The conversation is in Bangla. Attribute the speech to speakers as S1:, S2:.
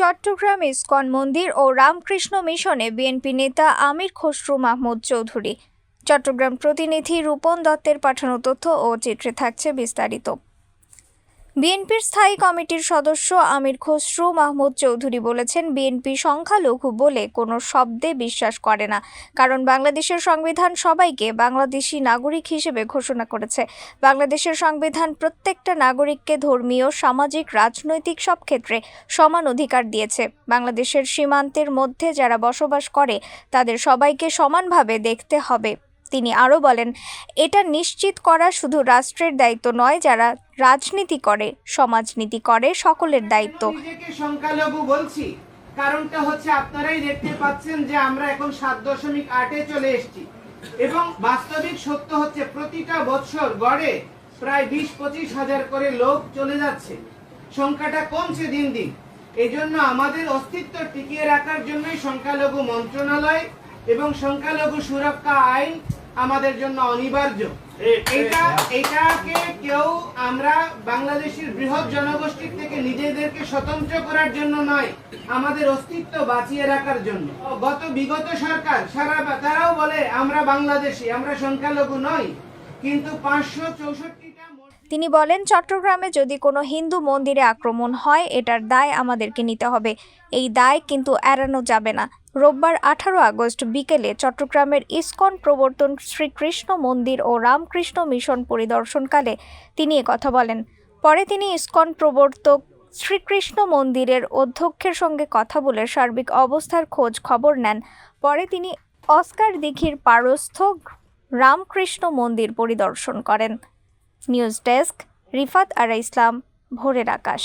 S1: চট্টগ্রাম ইস্কন মন্দির ও রামকৃষ্ণ মিশনে বিএনপি নেতা আমির খসরু মাহমুদ চৌধুরী চট্টগ্রাম প্রতিনিধি রূপন দত্তের পাঠানো তথ্য ও চিত্রে থাকছে বিস্তারিত বিএনপির স্থায়ী কমিটির সদস্য আমির খসরু মাহমুদ চৌধুরী বলেছেন বিএনপি সংখ্যালঘু বলে কোনো শব্দে বিশ্বাস করে না কারণ বাংলাদেশের সংবিধান সবাইকে বাংলাদেশি নাগরিক হিসেবে ঘোষণা করেছে বাংলাদেশের সংবিধান প্রত্যেকটা নাগরিককে ধর্মীয় সামাজিক রাজনৈতিক সব ক্ষেত্রে সমান অধিকার দিয়েছে বাংলাদেশের সীমান্তের মধ্যে যারা বসবাস করে তাদের সবাইকে সমানভাবে দেখতে হবে তিনি আরও বলেন এটা নিশ্চিত করা শুধু রাষ্ট্রের দায়িত্ব নয় যারা রাজনীতি করে সমাজনীতি করে সকলের দায়িত্ব
S2: সংখ্যালঘু বলছি কারণটা হচ্ছে আপনারাই দেখতে পাচ্ছেন যে আমরা এখন সাত দশমিক আটে চলে এসেছি এবং বাস্তবিক সত্য হচ্ছে প্রতিটা বছর গড়ে প্রায় বিশ পঁচিশ হাজার করে লোক চলে যাচ্ছে সংখ্যাটা কমছে দিন দিন এই জন্য আমাদের অস্তিত্ব টিকিয়ে রাখার জন্যই সংখ্যালঘু মন্ত্রণালয় এবং সংখ্যালঘু সুরক্ষা আইন আমাদের জন্য অনিবার্য এটা এটাকে কেউ আমরা বাংলাদেশের বৃহৎ জনগোষ্ঠীর থেকে নিজেদেরকে স্বতন্ত্র করার জন্য নয় আমাদের অস্তিত্ব বাঁচিয়ে রাখার জন্য গত বিগত সরকার সারা তারাও বলে আমরা বাংলাদেশি আমরা সংখ্যালঘু নই কিন্তু পাঁচশো চৌষট্টিটা
S1: তিনি বলেন চট্টগ্রামে যদি কোনো হিন্দু মন্দিরে আক্রমণ হয় এটার দায় আমাদেরকে নিতে হবে এই দায় কিন্তু এড়ানো যাবে না রোববার আঠারো আগস্ট বিকেলে চট্টগ্রামের ইস্কন প্রবর্তন শ্রীকৃষ্ণ মন্দির ও রামকৃষ্ণ মিশন পরিদর্শনকালে তিনি কথা বলেন পরে তিনি ইস্কন প্রবর্তক শ্রীকৃষ্ণ মন্দিরের অধ্যক্ষের সঙ্গে কথা বলে সার্বিক অবস্থার খোঁজ খবর নেন পরে তিনি অস্কার দীঘির পারস্থ রামকৃষ্ণ মন্দির পরিদর্শন করেন নিউজ ডেস্ক রিফাত আরা ইসলাম ভোরের আকাশ